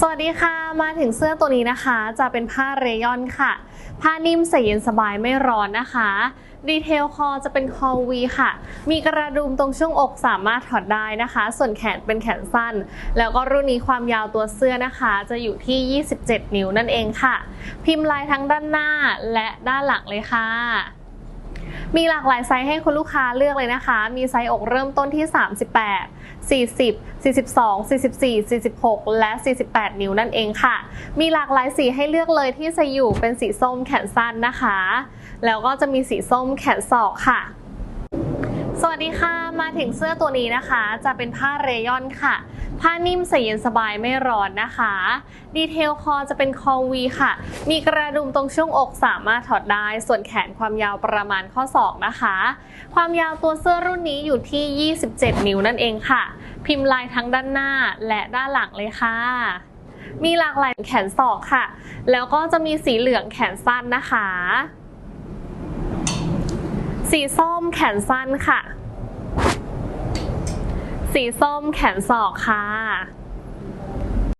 สวัสดีค่ะมาถึงเสื้อตัวนี้นะคะ จะเป็นผ้าเรยอนค่ะ ผ้านิ่มใส่เย็นสบายไม่ร้อนนะคะ ดีเทลคอจะเป็นคอวีค่ะ มีกระดุมตรงช่วงอกสามารถถอดได้นะคะ ส่วนแขนเป็นแขนสั้น แล้วก็รุ่นนี้ความยาวตัวเสื้อนะคะ จะอยู่ที่ 27 นิ้วนั่นเองค่ะ พิมพ์ลายทั้งด้านหน้าและด้านหลังเลยค่ะ มีหลากหลายไซส์ให้คุณลูกค้าเลือกเลยนะคะ มีไซส์อกเริ่มต้นที่ 38 40 42 44 46 และ 48 นิ้วนั่นเองค่ะ มีหลากหลายสีให้เลือกเลยที่จะอยู่เป็นสีส้มแขนสั้นนะคะ แล้วก็จะมีสีส้มแขนศอกค่ะ สวัสดีค่ะมาถึงเสื้อตัวนี้นะคะ จะเป็นผ้าเรยอนค่ะ ผ้านิ่มใส่เย็นสบายไม่ร้อนนะคะ ดีเทลคอจะเป็นคอวีค่ะ มีกระดุมตรงช่วงอกสามารถถอดได้ ส่วนแขนความยาวประมาณข้อศอกนะคะ ความยาวตัวเสื้อรุ่นนี้อยู่ที่ 27 นิ้วนั่นเองค่ะ พิมพ์ลายทั้งด้านหน้าและด้านหลังเลยค่ะมีหลากหลายแขนศอกค่ะ แล้วก็จะมีสีเหลืองแขนสั้นนะคะ สีส้มแขนสั้นค่ะ สีส้มแขนศอกค่ะ